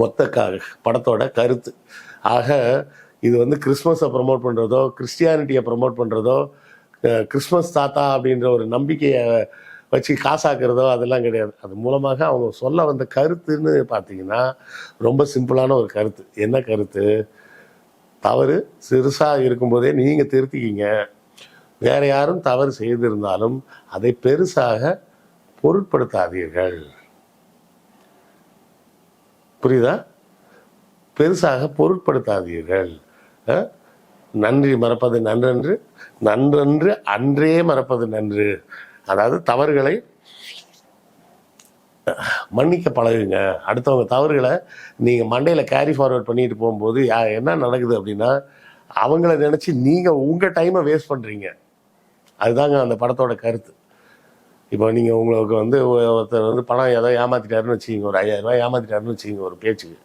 மொத்த க படத்தோட கருத்து. ஆக இது வந்து கிறிஸ்மஸை ப்ரமோட் பண்ணுறதோ கிறிஸ்டியானிட்டியை ப்ரமோட் பண்ணுறதோ கிறிஸ்மஸ் தாத்தா அப்படின்ற ஒரு நம்பிக்கையை வச்சு காசாக்குறதோ அதெல்லாம் கிடையாது. அது மூலமாக அவங்க சொல்ல வந்த கருத்துன்னு பார்த்தீங்கன்னா ரொம்ப சிம்பிளான ஒரு கருத்து. என்ன கருத்து? தவறு சிறுசாக இருக்கும்போதே நீங்கள் திருத்திக்கிங்க. வேறு யாரும் தவறு செய்திருந்தாலும் அதை பெருசாக பொருட்படுத்தாதீர்கள். புரியுதா? பெருசாக பொருட்படுத்தாதீர்கள். நன்றி மறப்பது நன்றன்று நன்றன்று அன்றே மறப்பது நன்று. அதாவது தவறுகளை மன்னிக்க பழகுங்க. அடுத்தவங்க தவறுகளை நீங்கள் மண்டையில் கேரி ஃபார்வர்ட் பண்ணிட்டு போகும்போது யா- என்ன நடக்குது அப்படின்னா அவங்கள நினச்சி நீங்கள் உங்கள் டைமை வேஸ்ட் பண்ணுறீங்க அதுதாங்க அந்த படத்தோட கருத்து. இப்போ நீங்கள் உங்களுக்கு வந்து ஒருத்தர் வந்து பணம் ஏதோ ஏமாத்திட்டாருன்னு வச்சுக்கிங்க ஒரு ஐயாயிரம் ரூபாய் ஏமாத்திட்டாருன்னு வச்சுக்கிங்க ஒரு பேச்சுக்கு.